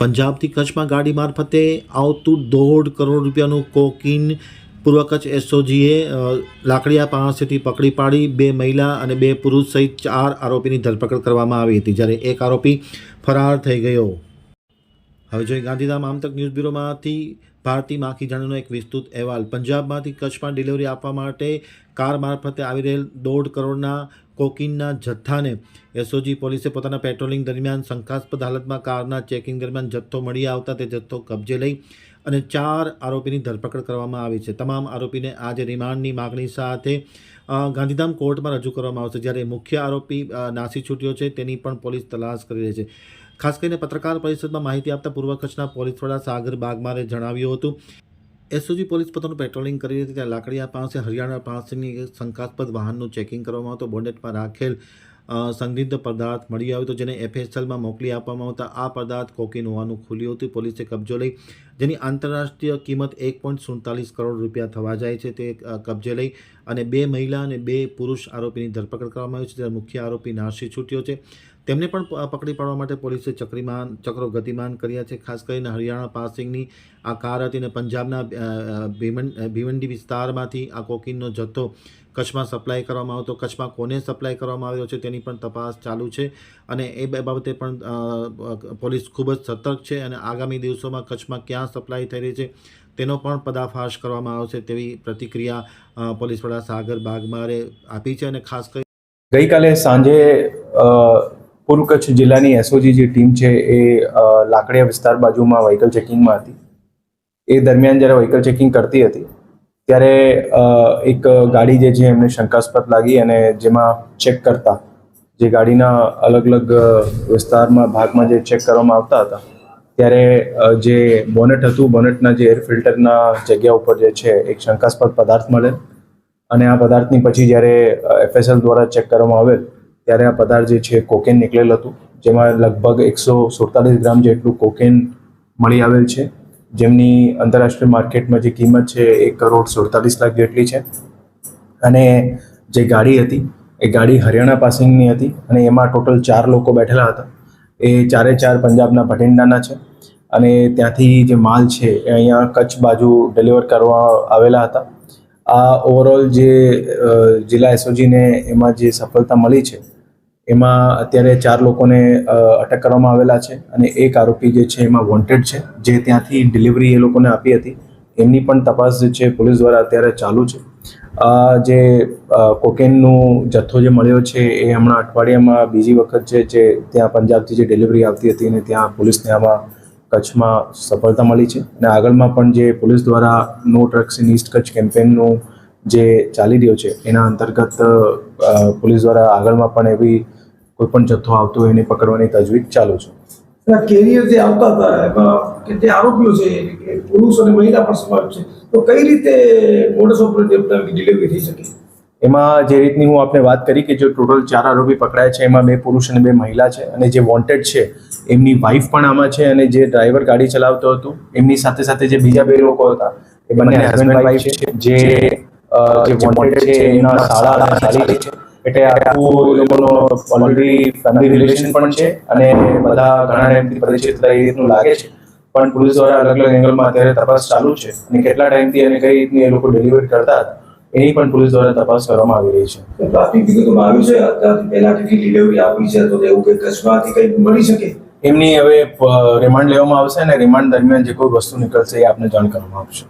પંજાબથી કચ્છમાં ગાડી મારફતે આવતું દોઢ કરોડ રૂપિયાનું કોકીન પૂર્વ કચ્છ એસઓજીએ લાકડીયા પાસેથી પકડી પાડી. બે મહિલા અને બે પુરુષ સહિત ચાર આરોપીની ધરપકડ કરવામાં આવી હતી, જ્યારે એક આરોપી ફરાર થઈ ગયો. હવે જોઈએ ગાંધીધામ આમતક ન્યૂઝ બ્યુરોમાંથી ભારતી માખી જાણીનો એક વિસ્તૃત અહેવાલ. પંજાબમાંથી કચ્છમાં ડિલિવરી આપવા માટે કાર મારફતે આવી રહેલ દોઢ કરોડના કોકીનના જથ્થાને એસઓજી પોલીસે પોતાના પેટ્રોલિંગ દરમિયાન શંકાસ્પદ હાલતમાં કારના ચેકિંગ દરમિયાન જથ્થો મળી આવતા તે જથ્થો કબજે લઈ અને ચાર આરોપીની ધરપકડ કરવામાં આવી છે. તમામ આરોપીને આજે રિમાન્ડની માગણી સાથે ગાંધીધામ કોર્ટમાં રજૂ કરવામાં આવશે. જ્યારે મુખ્ય આરોપી નાસી છૂટ્યો છે, તેની પણ પોલીસ તલાશ કરી રહી છે. ખાસ કરીને પત્રકાર પરિષદમાં માહિતી આપતા પૂર્વ કચ્છના પોલીસ વડા સાગર બાગમારે જણાવ્યું હતું એસઓજી પોલીસ પોતાનું પેટ્રોલિંગ કરી હતી ત્યાં લાકડીયા પાસે હરિયાણા પાસેની શંકાસ્પદ વાહનનું ચેકિંગ કરવામાં આવતું. બોન્ડેટમાં રાખેલ સંદિગ્ધ પદાર્થ મળી આવ્યો હતો, જેને એફએસએલમાં મોકલી આપવામાં આવતા. આ પદાર્થ કોકીન હોવાનું ખુલ્યું હતું. પોલીસે કબજો લઈ જેની આંતરરાષ્ટ્રીય કિંમત એક પોઈન્ટ સુડતાલીસ કરોડ રૂપિયા થવા જાય છે તે કબજે લઈ અને બે મહિલા અને બે પુરુષ આરોપીની ધરપકડ કરવામાં આવી છે જ્યારે મુખ્ય આરોપી નાસી છૂટ્યો છે. તેમને પણ પકડી પાડવા માટે પોલીસે ચક્રીમાન, ચક્રો ગતિમાન કર્યા છે. ખાસ કરીને હરિયાણા પાસિંગની આ કાર હતી અને પંજાબના ભીવંડી વિસ્તારમાંથી આ કોકીનનો જથ્થો કચ્છમાં સપ્લાય કરવામાં આવતો, કચ્છમાં કોને સપ્લાય કરવામાં આવ્યો છે તેની પણ તપાસ ચાલુ છે અને એ બાબતે પણ પોલીસ ખૂબ જ સતર્ક છે અને આગામી દિવસોમાં કચ્છમાં ક્યાં સપ્લાય થઈ રહી છે. તેનો પણ પદાફાશ કરવામાં આવશે તેવી પ્રતિક્રિયા પોલીસ વડા સાગર બાગમારે આપી છે અને ખાસ કરી ગઈકાલે સાંજે પૂર્વ કચ્છ જિલ્લાની એસઓજી જે ટીમ છે એ લાકડિયા વિસ્તાર બાજુમાં વ્હીકલ ચેકિંગમાં હતી. એ દરમિયાન જ્યારે વ્હીકલ ચેકિંગ કરતી હતી, ત્યારે એક ગાડી જે છે એમને શંકાસ્પદ લાગી અને જેમાં ચેક કરતા જે ગાડીના અલગ અલગ વિસ્તારમાં, ભાગમાં જે ચેક કરવામાં આવતા હતા ત્યારે જે બોનેટ હતું બોનેટના જે એર ફિલ્ટરના જગ્યા ઉપર જે છે, એક શંકાસ્પદ પદાર્થ મળે અને આ પદાર્થની પછી જ્યારે એફએસએલ દ્વારા ચેક કરવામાં આવેલ, ત્યારે આ પદાર્થ જે છે કોકેન નીકળેલ હતું. જેમાં લગભગ એકસો સુડતાલીસ ગ્રામ જેટલું કોકેન મળી આવેલ છે. જેમની આંતરરાષ્ટ્રીય માર્કેટમાં જે કિંમત છે, એક કરોડ સુડતાલીસ લાખ જેટલી છે. અને જે ગાડી હતી, એ ગાડી હરિયાણા પાસિંગની હતી અને એમાં ટોટલ ચાર લોકો બેઠેલા હતા. એ ચારે ચાર પંજાબના ભટિંડાના છે. અને ત્યાંથી જે માલ છે, એ અહીંયા કચ્છ બાજુ ડિલિવર કરવા આવેલા હતા. આ ઓવરઓલ જે જિલ્લા એસઓજીને એમાં જે સફળતા મળી છે, એમાં અત્યારે ચાર લોકોને અટક કરવામાં આવેલા છે અને એક આરોપી જે છે, એમાં વોન્ટેડ છે, જે ત્યાંથી ડિલિવરી એ લોકોને આપી હતી. એમની પણ તપાસ જે છે, પોલીસ દ્વારા અત્યારે ચાલુ છે. આ જે કોકેનનો જથ્થો જે મળ્યો છે, એ હમણાં અઠવાડિયામાં બીજી વખત છે જે ત્યાં પંજાબથી જે ડિલિવરી આવતી હતી અને ત્યાં પોલીસને આમાં કચ્છમાં સફળતા મળી છે. અને આગળમાં પણ જે પોલીસ દ્વારા no drugs in east Kutch કેમ્પેનનું જે ચાલી રહ્યો છે, એના અંતર્ગત પોલીસ દ્વારા આગળમાં પણ એવી કોઈ પણ જથ્થો આવતો હોય એને પકડવાની તજવીજ ચાલુ છે. કેરીઓ જે આવતા હતા કે જે આરોપીઓ છે પુરુષ અને મહિલા પણ સમાવેશ છે, તો કઈ રીતે મોડસ ઓપરેટિવ ડિલિવરી થઈ શકે? એમાં જે રીતની હું આપને વાત કરી કે જો ટોટલ ચાર આરોપી પકડાયા છે એમાં બે પુરુષ અને બે મહિલા છે અને જે વોન્ટેડ છે એમની વાઈફ પણ આમાં છે અને જે ડ્રાઈવર ગાડી ચલાવતો હતો એમની સાથે સાથે જે બીજા બે લોકો હતા એ બંને હસબન્ડ વાઈફ છે જે વોન્ટેડ છે એના સાળા અને છે. એટલે આખું લોકોનો ઓલરેડી ફેમિલી રિલેશન પણ છે અને બધા ઘણા એમથી પરિચિત એ રીતનું લાગે છે. પણ પોલીસ દ્વારા અલગ અલગ એંગલમાં અત્યારે તપાસ ચાલુ છે અને કેટલા ટાઈમથી અને કઈ રીતની એ લોકો ડિલિવરી કરતા હતા એની પણ પોલીસ દ્વારા તપાસ કરવામાં આવી રહી છે. પ્રાથમિક વિગતોમાં આવ્યું છે. અત્યારથી પહેલા કેટલી ડિલિવરી આપી છે તો એવું કંઈ કચ્છમાંથી કંઈ મળી શકે? એમની હવે રિમાન્ડ લેવામાં આવશે અને રિમાન્ડ દરમિયાન જે કોઈ વસ્તુ નીકળશે એ આપને જાણ કરવામાં આવશે.